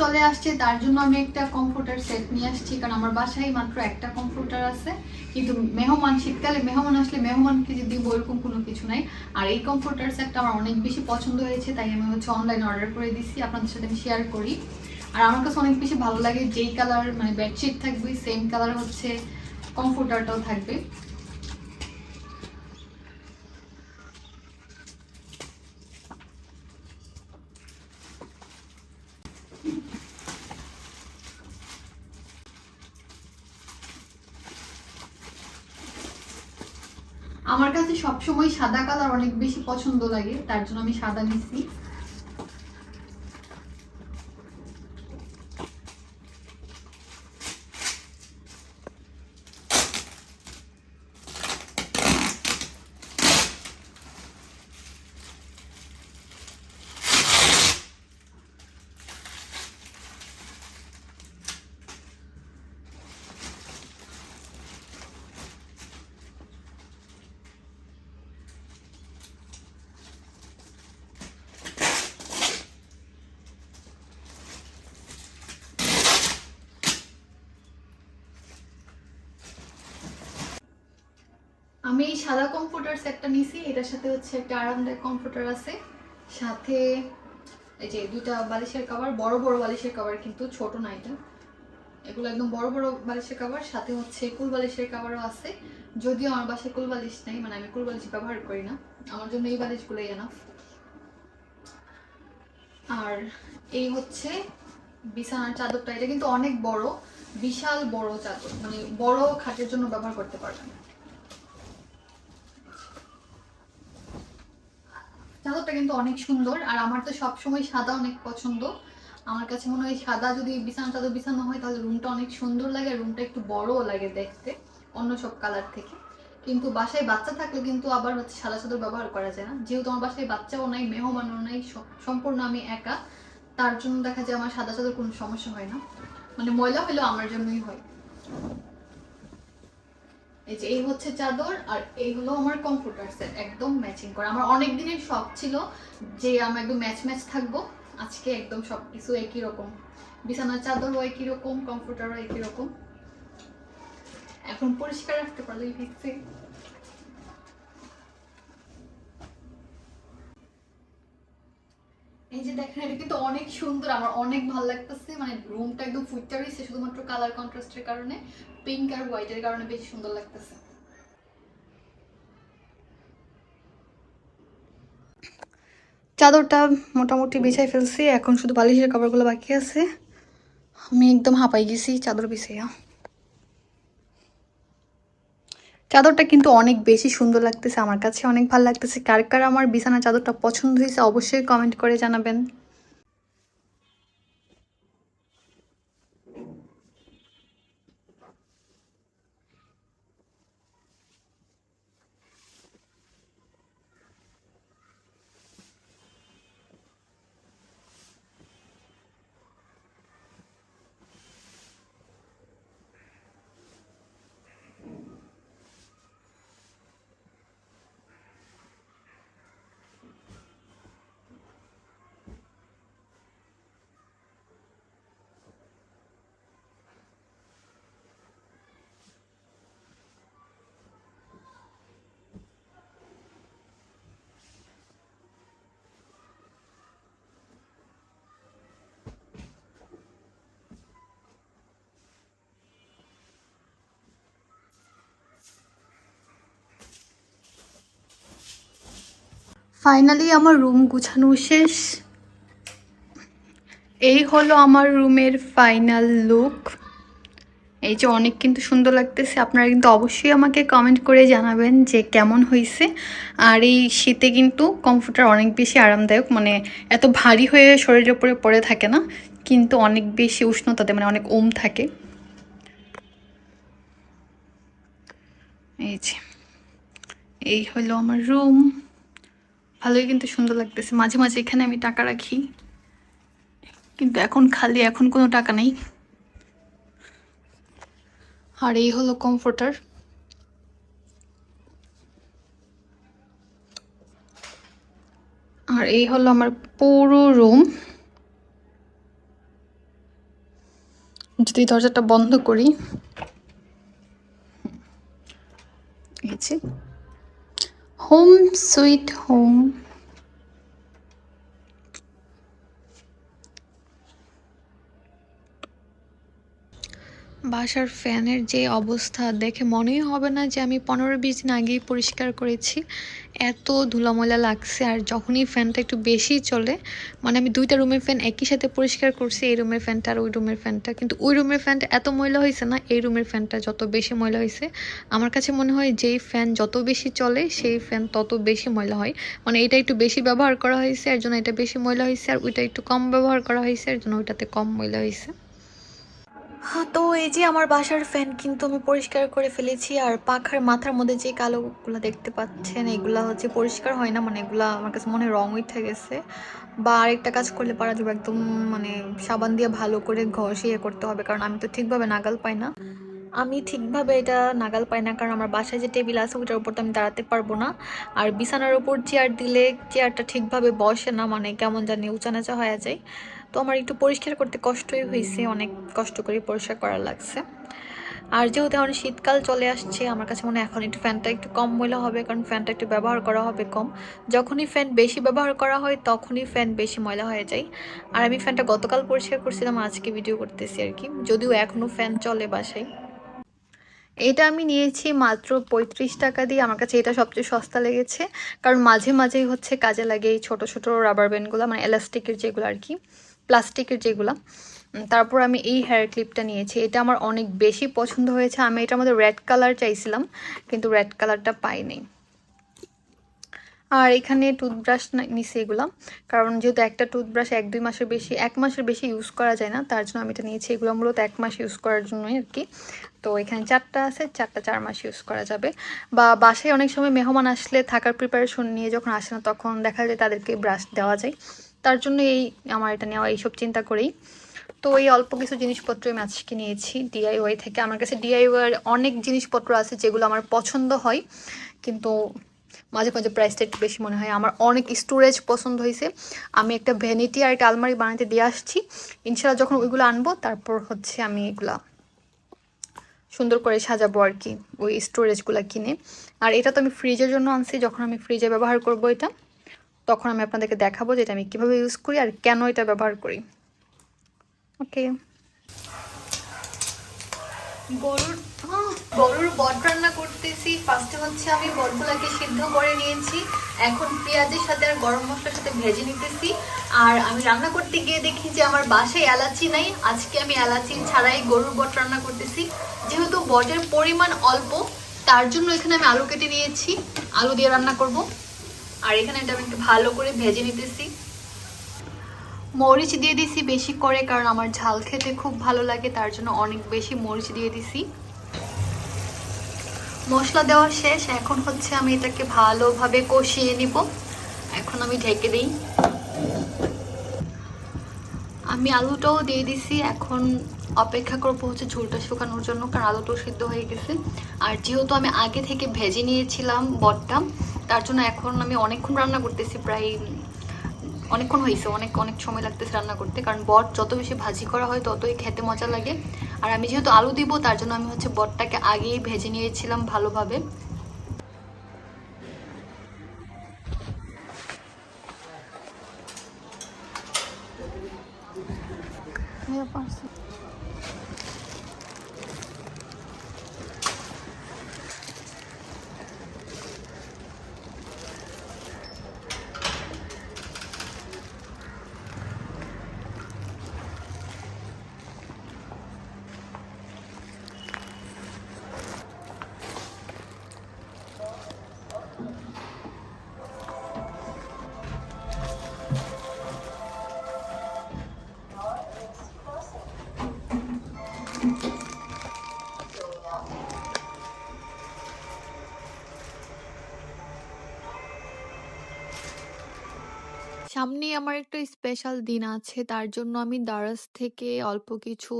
চলে আসছে, তার জন্য আমি একটা কমফোর্টার সেট নিয়ে আসছি, কারণ আমার বাসায় মাত্র একটা কমফোর্টার আছে। কিন্তু মেহমান শীতকালে, মেহমান আসলে মেহমানকে যে দিব এরকম কোনো কিছু নাই। আর এই কমফোর্টার সেটটা আমার অনেক বেশি পছন্দ হয়েছে, তাই আমি হচ্ছে অনলাইনে অর্ডার করে দিছি, আপনাদের সাথে আমি শেয়ার করি। আর আমার কাছে অনেক বেশি ভালো লাগে, যেই কালার মানে বেডশিট থাকবে সেম কালার হচ্ছে কমফোর্টারটাও থাকবে। আমার কাছে সবসময় সাদা কালার অনেক বেশি পছন্দ লাগে তার জন্য আমি সাদা নিচ্ছি আমি এই সাদা কমফোর্টার সেটটা নিছি, এটার সাথে হচ্ছে একটা আরামদায়ক কমফোর্টার আছে। সাথে এই যে দুইটা বালিশের কভার বড় বড় বালিশের কভার কিন্তু ছোট না এটা। এগুলো একদম বড় বড় বালিশের কভার সাথে হচ্ছে কুল বালিশের কভারও আছে। যদিও আমার বাসায় কুল বালিশ নেই মানে আমি কুল বালিশ ব্যবহার করি না। আমার জন্য এই বালিশগুলোই এনাফ আর এই হচ্ছে বিছানার চাদরটা, এটা কিন্তু অনেক বড়, বিশাল বড় চাদর মানে বড় খাটের জন্য ব্যবহার করতে পারবেন। চাদরটা কিন্তু অনেক সুন্দর, আর আমার তো সবসময় সাদা অনেক পছন্দ। আমার কাছে মনে হয় সাদা যদি বিছানা চাদর বিছানো হয়, তাহলে রুমটা অনেক সুন্দর লাগে রুমটা একটু বড়ও লাগে দেখতে, অন্য সব কালার থেকে। কিন্তু বাসায় বাচ্চা থাকলে কিন্তু আবার হচ্ছে সাদা চাদর ব্যবহার করা যায় না। যেহেতু আমার বাসায় বাচ্চাও নাই, মেহমানও নাই সম্পূর্ণ আমি একা, তার জন্য দেখা যায় আমার সাদা চাদর কোনো সমস্যা হয় না। মানে ময়লা হলেও আমার জন্যই হয়। এই যে এই হচ্ছে চাদর আর এইগুলো আমার কমফোর্টার সেট একদম ম্যাচিং করা। আমার অনেক দিনের শখ ছিল যে আমি একদম ম্যাচ ম্যাচ থাকব। আজকে একদম সব কিছু একই রকম। বিছানার চাদরও একই রকম কমফোর্টারও একই রকম। এখন পরিষ্কার রাখতে পারলেই হচ্ছে এই যে দেখেন, এটা কিন্তু অনেক সুন্দর, আমার অনেক ভালো লাগতেছে। মানে রুমটা একদম ফুটটা রয়েছে, শুধুমাত্র কালার কন্ট্রাস্টের কারণে পিঙ্ক আর হোয়াইটের কারণে বেশি সুন্দর লাগতেছে। চাদরটা মোটামুটি বিছাই ফেলছি, এখন শুধু বালিশের কাপড়গুলো বাকি আছে। আমি একদম হাঁপাই গেছি, চাদর বিছাইয়া। চাদরটা কিন্তু অনেক বেশি সুন্দর লাগতেছে, আমার কাছে অনেক ভালো লাগতেছে। কার কার আমার বিছানা চাদরটা পছন্দ হয়েছে অবশ্যই কমেন্ট করে জানাবেন। ফাইনালি আমার রুম গুছানো শেষ। এই হলো আমার রুমের ফাইনাল লুক এই যে অনেক কিন্তু সুন্দর লাগতেছে। আপনারা কিন্তু অবশ্যই আমাকে কমেন্ট করে জানাবেন যে কেমন হয়েছে। আর এই শীতে কিন্তু কমফোর্টার অনেক বেশি আরামদায়ক। মানে এত ভারী হয়ে শরীরের উপরে পড়ে থাকে না। কিন্তু অনেক বেশি উষ্ণতাতে মানে অনেক ওম থাকে। এই যে, এই হলো আমার রুম ভালোই কিন্তু সুন্দর লাগতেছে। মাঝে মাঝে এখানে আমি টাকা রাখি। কিন্তু এখন খালি, এখন কোনো টাকা নেই। আর এই হলো কমফোর্টার আর এই হলো আমার পুরো রুম যদি দরজাটা বন্ধ করি। সুইট হোম বাসার ফ্যানের যে অবস্থা দেখে মনেই হবে না যে আমি পনেরো বিশ দিন আগেই পরিষ্কার করেছি। এত ধুলাময়লা লাগছে আর যখনই ফ্যানটা একটু বেশি চলে মানে আমি দুইটা রুমের ফ্যান একই সাথে পরিষ্কার করছি, এই রুমের ফ্যানটা আর ওই রুমের ফ্যানটা। কিন্তু ওই রুমের ফ্যানটা এত ময়লা হয়েছে না, এই রুমের ফ্যানটা যত বেশি ময়লা হয়েছে, আমার কাছে মনে হয় যেই ফ্যান যত বেশি চলে, সেই ফ্যান তত বেশি ময়লা হয়। মানে এটা একটু বেশি ব্যবহার করা হয়েছে, এর জন্য এটা বেশি ময়লা হয়েছে, আর ওইটা একটু কম ব্যবহার করা হয়েছে, এর জন্য ওইটাতে কম ময়লা হয়েছে। হ্যাঁ তো এই যে আমার বাসার ফ্যান কিন্তু আমি পরিষ্কার করে ফেলেছি, আর পাখার মাথার মধ্যে যে কালোগুলো দেখতে পাচ্ছেন, এগুলা হচ্ছে পরিষ্কার হয় না মানে এগুলা আমার কাছে মনে হয় রং উঠে গেছে। বা আরেকটা কাজ করলে পারা যাবে, একদম মানে সাবান দিয়ে ভালো করে ঘষে ইয়ে করতে হবে, কারণ আমি তো ঠিকভাবে নাগাল পাই না। আমি ঠিকভাবে এটা নাগাল পাই না, কারণ আমার বাসায় যে টেবিল আছে ওটার উপর তো আমি দাঁড়াতে পারব না। আর বিছানার উপর চেয়ার দিলে চেয়ারটা ঠিকভাবে বসে না মানে কেমন জানি উঁচা নাচা হয়ে যায়। তো আমার একটু পরিষ্কার করতে কষ্টই হয়েছে, অনেক কষ্ট করে পরিষ্কার করা লাগছে। আর যেহেতু এখন শীতকাল চলে আসছে, আমার কাছে মনে হয় এখন একটু ফ্যানটা একটু কম ময়লা হবে, কারণ ফ্যানটা একটু ব্যবহার করা হবে কম। যখনই ফ্যান বেশি ব্যবহার করা হয়, তখনই ফ্যান বেশি ময়লা হয়ে যায়। আর আমি ফ্যানটা গতকাল পরিষ্কার করছিলাম, আজকে ভিডিও করতেছি আর কি। যদিও এখনও ফ্যান চলে বাসায়। এটা আমি নিয়েছি মাত্র পঁয়ত্রিশ টাকা দিয়ে। আমার কাছে এটা সবচেয়ে সস্তা লেগেছে, কারণ মাঝে মাঝেই হচ্ছে কাজে লাগে এই ছোটো ছোটো রাবার ব্যান্ডগুলো মানে এলাস্টিকের যেগুলো আর কি। প্লাস্টিকের যেগুলো। তারপর আমি এই হেয়ার ক্লিপটা নিয়েছি। এটা আমার অনেক বেশি পছন্দ হয়েছে। আমি এটার মধ্যে রেড কালার চাইছিলাম, কিন্তু রেড কালারটা পাইনি। আর এখানে টুথব্রাশ নিছি এগুলো। কারণ যেহেতু একটা টুথব্রাশ এক, দুই মাসের বেশি, এক মাসের বেশি ইউজ করা যায় না, তার জন্য আমি এটা নিয়েছি। এগুলো মূলত এক মাস ইউজ করার জন্যই আর কি। তো এখানে চারটা আছে, চারটা চার মাস ইউজ করা যাবে। বা বাসায় অনেক সময় মেহমান আসলে থাকার প্রিপারেশন নিয়ে যখন আসে না, তখন দেখা যায় তাদেরকে ব্রাশ দেওয়া যায়। তার জন্য এই আমার এটা নেওয়া, এইসব চিন্তা করেই। তো এই অল্প কিছু জিনিসপত্র আমি আজকে নিয়েছি ডিআইওয়াই থেকে। আমার কাছে ডিআইওয়াই অনেক জিনিসপত্র আছে যেগুলো আমার পছন্দ হয়, কিন্তু মাঝে মাঝে প্রাইসটা একটু বেশি মনে হয়। আমার অনেক স্টোরেজ পছন্দ হয়েছে। আমি একটা ভ্যানিটি আর একটা আলমারি বানাতে দিয়ে আসছি। ইনশাল্লাহ যখন ওইগুলো আনব, তারপর হচ্ছে আমি এগুলা সুন্দর করে সাজাবো আর কি, ওই স্টোরেজগুলো কিনে। আর এটা তো আমি ফ্রিজের জন্য আনছি, যখন আমি ফ্রিজে ব্যবহার করব এটা। তখন আমি আপনাদেরকে দেখাবো যে এটা আমি কীভাবে ইউজ করি আর কেন এটা ব্যবহার করি। ওকে গরুর গরুর বট রান্না করতেছি। ফার্স্টে হচ্ছে আমি বটগুলাকে সিদ্ধ করে নিয়েছি। এখন পেঁয়াজের সাথে আর গরম মশলার সাথে ভেজে নিতেছি। আর আমি রান্না করতে গিয়ে দেখি যে আমার বাসায় এলাচি নাই। আজকে আমি এলাচি ছাড়াই গরুর বট রান্না করতেছি। যেহেতু বটের পরিমাণ অল্প, তার জন্য এখানে আমি আলু কেটে নিয়েছি। আলু দিয়ে রান্না করব। আর এখানে এটা আমি একটু ভালো করে ভেজে নিতেছি। মরিচ দিয়ে দিছি বেশি করে কারণ আমার ঝাল খেতে খুব ভালো লাগে, তার জন্য অনেক বেশি মরিচ দিয়ে দিছি। মশলা দেওয়া শেষ, এখন হচ্ছে আমি এটাকে ভালোভাবে কষিয়ে নিব। এখন আমি ঢেকে দিই। আমি আলুটাও দিয়ে দিছি, এখন অপেক্ষা করব হচ্ছে ঝোলটা শুকানোর জন্য, কারণ আলুটাও সিদ্ধ হয়ে গেছে। আর যেহেতু আমি আগে থেকে ভেজে নিয়েছিলাম বটটা তার জন্য এখন আমি অনেকক্ষণ রান্না করতেছি, প্রায় অনেকক্ষণ হয়েছে, অনেক অনেক সময় লাগতেছে রান্না করতে, কারণ বট যত বেশি ভাজি করা হয় ততই খেতে মজা লাগে। আর আমি যেহেতু আলু দিব, তার জন্য আমি হচ্ছে বটটাকে আগেই ভেজে নিয়েছিলাম ভালোভাবে। সামনেই আমার একটা স্পেশাল দিন আছে। তার জন্য আমি দারাজ থেকে অল্প কিছু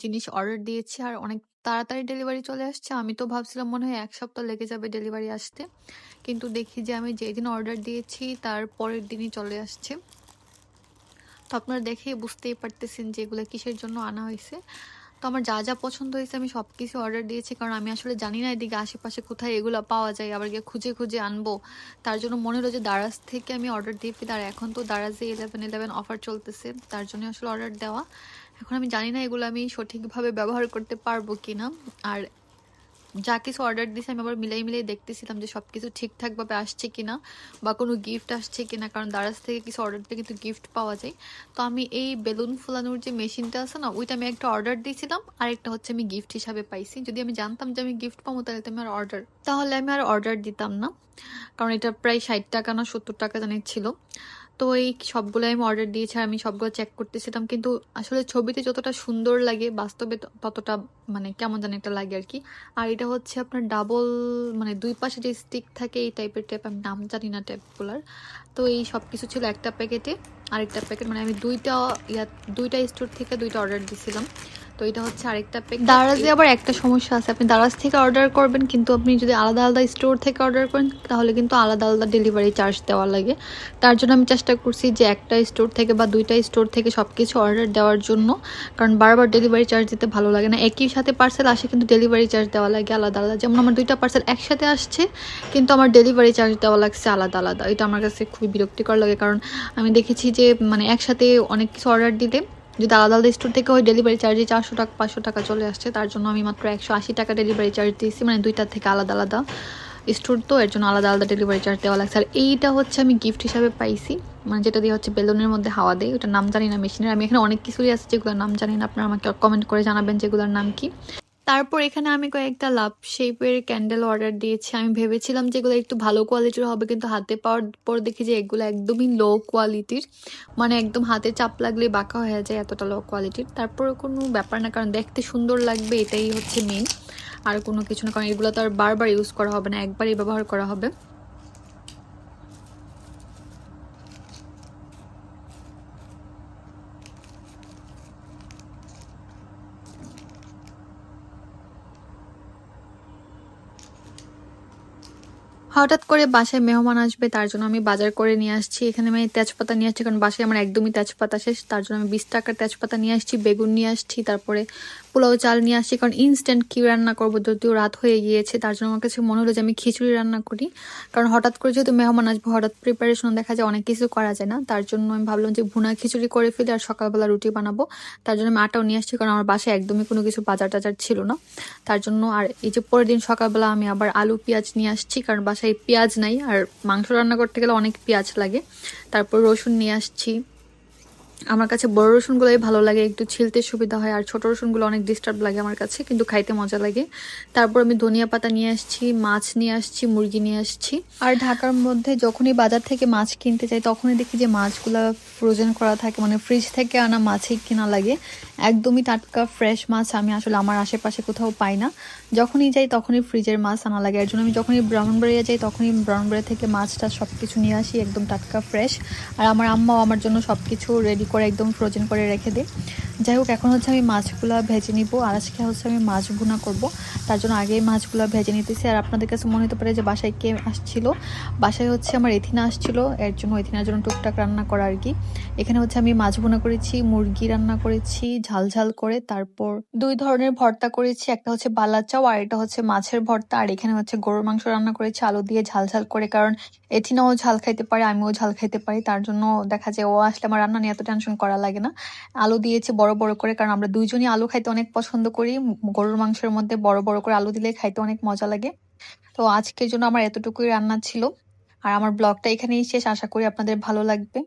জিনিস অর্ডার দিয়েছি আর অনেক তাড়াতাড়ি ডেলিভারি চলে আসছে। আমি তো ভাবছিলাম মনে হয় এক সপ্তাহ লেগে যাবে ডেলিভারি আসতে। কিন্তু দেখি যে আমি যেদিন অর্ডার দিয়েছি, তার পরের দিনই চলে আসছে। তো আপনারা দেখেই বুঝতেই পারতেছেন যে এগুলো কিসের জন্য আনা হয়েছে। তো আমার যা যা পছন্দ হয়েছে আমি সব কিছু অর্ডার দিয়েছি। কারণ আমি আসলে জানি না এদিকে আশেপাশে কোথায় এগুলো পাওয়া যায়। আবার গিয়ে খুঁজে খুঁজে আনব। তার জন্য মনে হলো যে দারাজ থেকে আমি অর্ডার দিয়ে আর এখন তো দারাজে ইলেভেন ইলেভেন অফার চলতেছে। তার জন্য আসলে অর্ডার দেওয়া। এখন আমি জানি না এগুলো আমি সঠিকভাবে ব্যবহার করতে পারব কি না আর যা কিছু অর্ডার দিয়েছি আমি আবার মিলাই মিলাই দেখতেছিলাম যে সব কিছু ঠিকঠাকভাবে আসছে কিনা বা কোনো গিফট আসছে কিনা, কারণ দারাজ থেকে কিছু অর্ডার দিলে কিন্তু গিফট পাওয়া যায়। তো আমি এই বেলুন ফুলানোর যে মেশিনটা আছে না, ওইটা আমি একটা অর্ডার দিয়েছিলাম আর একটা হচ্ছে আমি গিফট হিসাবে পাইছি। যদি আমি জানতাম যে আমি গিফট পাবো, তাহলে তো আমি আর অর্ডার তাহলে আমি আর অর্ডার দিতাম না। কারণ এটা প্রায় ষাট টাকা না সত্তর টাকা জানি ছিল। তো এই সবগুলো আমি অর্ডার দিয়েছি আমি সবগুলো চেক করতেছিলাম, কিন্তু আসলে ছবিতে যতটা সুন্দর লাগে, বাস্তবে ততটা মানে কেমন জানি একটা লাগে আর কি। আর এটা হচ্ছে আপনার ডাবল মানে দুই পাশে যে স্টিক থাকে, এই টাইপের ট্যাপ আমি নাম জানি না ট্যাপগুলার তো এই সব কিছু ছিল একটা প্যাকেটে আরেকটা প্যাকেট মানে আমি দুইটা ইয়া দুইটা স্টোর থেকে দুইটা অর্ডার দিয়েছিলাম তো এটা হচ্ছে আরেকটা প্যাকেট দারাজে আবার একটা সমস্যা আছে। আপনি দারাজ থেকে অর্ডার করবেন, কিন্তু আপনি যদি আলাদা আলাদা স্টোর থেকে অর্ডার করেন, তাহলে কিন্তু আলাদা আলাদা ডেলিভারি চার্জ দেওয়া লাগে। তার জন্য আমি চেষ্টা করছি যে একটা স্টোর থেকে বা দুইটা স্টোর থেকে সব কিছু অর্ডার দেওয়ার জন্য, কারণ বারবার ডেলিভারি চার্জ দিতে ভালো লাগে না। একই সাথে পার্সেল আসে কিন্তু ডেলিভারি চার্জ দেওয়া লাগে আলাদা আলাদা। যেমন আমার দুইটা পার্সেল একসাথে আসছে, কিন্তু আমার ডেলিভারি চার্জ দেওয়া লাগছে আলাদা আলাদা। এটা আমার কাছে খুবই বিরক্তিকর লাগে, কারণ আমি দেখেছি যে মানে একসাথে অনেক কিছু অর্ডার দিলে যদি আলাদা আলাদা স্টোর থেকে ওই ডেলিভারি চার্জে চারশো টাকা, পাঁচশো টাকা চলে আসছে, তার জন্য আমি মাত্র একশো আশি টাকা ডেলিভারি চার্জ দিয়েছি মানে দুইটার থেকে আলাদা আলাদা স্টোর তো, এর জন্য আলাদা আলাদা ডেলিভারি চার্জ দেওয়া লাগছে। আর এইটা হচ্ছে আমি গিফট হিসাবে পাইছি মানে যেটা দিয়ে হচ্ছে বেলুনের মধ্যে হাওয়া দেয়, ওটার নাম জানি না মেশিনের আমি এখানে অনেক কিছুই আছে যেগুলোর নাম জানি না, আপনারা আমাকে কমেন্ট করে জানাবেন যেগুলোর নাম কি। তারপর এখানে আমি কয়েকটা লাভ শেপের ক্যান্ডেল অর্ডার দিয়েছি। আমি ভেবেছিলাম যে এগুলো একটু ভালো কোয়ালিটির হবে, কিন্তু হাতে পাওয়ার পর দেখি যে এগুলো একদমই লো কোয়ালিটির মানে একদম হাতে চাপ লাগলে বাঁকা হয়ে যায় এতটা লো কোয়ালিটির তারপর কোনো ব্যাপার না, কারণ দেখতে সুন্দর লাগবে, এটাই হচ্ছে মেন আর কোনো কিছু না, কারণ এগুলো তো আর বারবার ইউজ করা হবে না একবারই ব্যবহার করা হবে। হঠাৎ করে বাসায় মেহমান আসবে, তার জন্য আমি বাজার করে নিয়ে আসছি। এখানে আমি তেজপাতা নিয়ে আসছি, কারণ বাসায় আমার একদমই তেজপাতা শেষ। তার জন্য আমি বিশ টাকার তেজপাতা নিয়ে আসছি, বেগুন নিয়ে আসছি, তারপরে পোলাও চাল নিয়ে আসছি, কারণ ইনস্ট্যান্ট কি রান্না করব? যদিও রাত হয়ে গিয়েছে, তার জন্য আমার কাছে মনে হলো যে আমি খিচুড়ি রান্না করি। কারণ হঠাৎ করে যেহেতু মেহমান আসবে, হঠাৎ প্রিপারেশন দেখা যায় অনেক কিছু করা যায় না। তার জন্য আমি ভাবলাম যে ভুনা খিচুড়ি করে ফেলি আর সকালবেলা রুটি বানাবো। তার জন্য আমি আটাও নিয়ে আসছি, কারণ আমার বাসায় একদমই কোনো কিছু বাজার টাজার ছিল না। তার জন্য আর এই যে পরের দিন সকালবেলা আমি আবার আলু, পেঁয়াজ নিয়ে আসছি, কারণ বাসায় পেঁয়াজ নাই। আর মাংস রান্না করতে গেলে অনেক পেঁয়াজ লাগে। তারপর রসুন নিয়ে আসছি। আমার কাছে বড় রসুনগুলোই ভালো লাগে, একটু ছিলতে সুবিধা হয়, আর ছোট রসুনগুলো অনেক ডিস্টার্ব লাগে আমার কাছে, কিন্তু খাইতে মজা লাগে। তারপর আমি ধনিয়া পাতা নিয়ে আসছি, মাছ নিয়ে আসছি, মুরগি নিয়ে আসছি। আর ঢাকার মধ্যে যখনই বাজার থেকে মাছ কিনতে যাই, তখনই দেখি যে মাছগুলো ফ্রোজেন করা থাকে মানে ফ্রিজ থেকে আনা মাছই কেনা লাগে। একদমই টাটকা ফ্রেশ মাছ আমি আসলে আমার আশেপাশে কোথাও পাই না। যখনই যাই তখনই ফ্রিজের মাছ আনা লাগে। এর জন্য আমি যখনই ব্রাহ্মণবাড়িয়া যাই, তখনই ব্রাহ্মণবাড়িয়া থেকে মাছটা সব কিছু নিয়ে আসি, একদম টাটকা ফ্রেশ আর আমার আম্মাও আমার জন্য সব কিছু রেডি করে একদম ফ্রোজেন করে রেখে দেয় যাই হোক, এখন হচ্ছে আমি মাছগুলো ভেজে নিব। আর আজকে হচ্ছে আমি মাছ ভুনা করব। তার জন্য আগেই মাছগুলো ভেজে নিতেছি। আর আপনাদের কাছে মনে হতে পারে যে বাসায় কে আসছিল? বাসায় হচ্ছে আমার এথিনা আসছিল। এর জন্য এথিনার জন্য টুকটাক রান্না করা আর কি। এখানে হচ্ছে আমি মাছ ভুনা করেছি, মুরগি রান্না করেছি, ঝাল ঝাল করে, তারপর দুই ধরনের ভর্তা করেছি। একটা হচ্ছে বালাচাও, আর এটা হচ্ছে মাছের ভর্তা। আর এখানে হচ্ছে গরুর মাংস রান্না করেছি, আলু দিয়ে ঝাল ঝাল করে। কারণ এথিনাও ঝাল খাইতে পারে, আমিও ঝাল খাইতে পারি। তার জন্য দেখা যায় ও আসলে আমার রান্না নিয়ে এত টেনশন করা লাগে না। আলু দিয়েছে বড় বড় করে, কারণ আমরা দুইজনই আলু খাইতে অনেক পছন্দ করি। গরুর মাংসের মধ্যে বড় বড় করে আলু দিলে খাইতে অনেক মজা লাগে। তো আজকের জন্য আমার এতটুকুই রান্না ছিল। আর আমার ব্লগটা এখানেই শেষ। আশা করি আপনাদের ভালো লাগবে।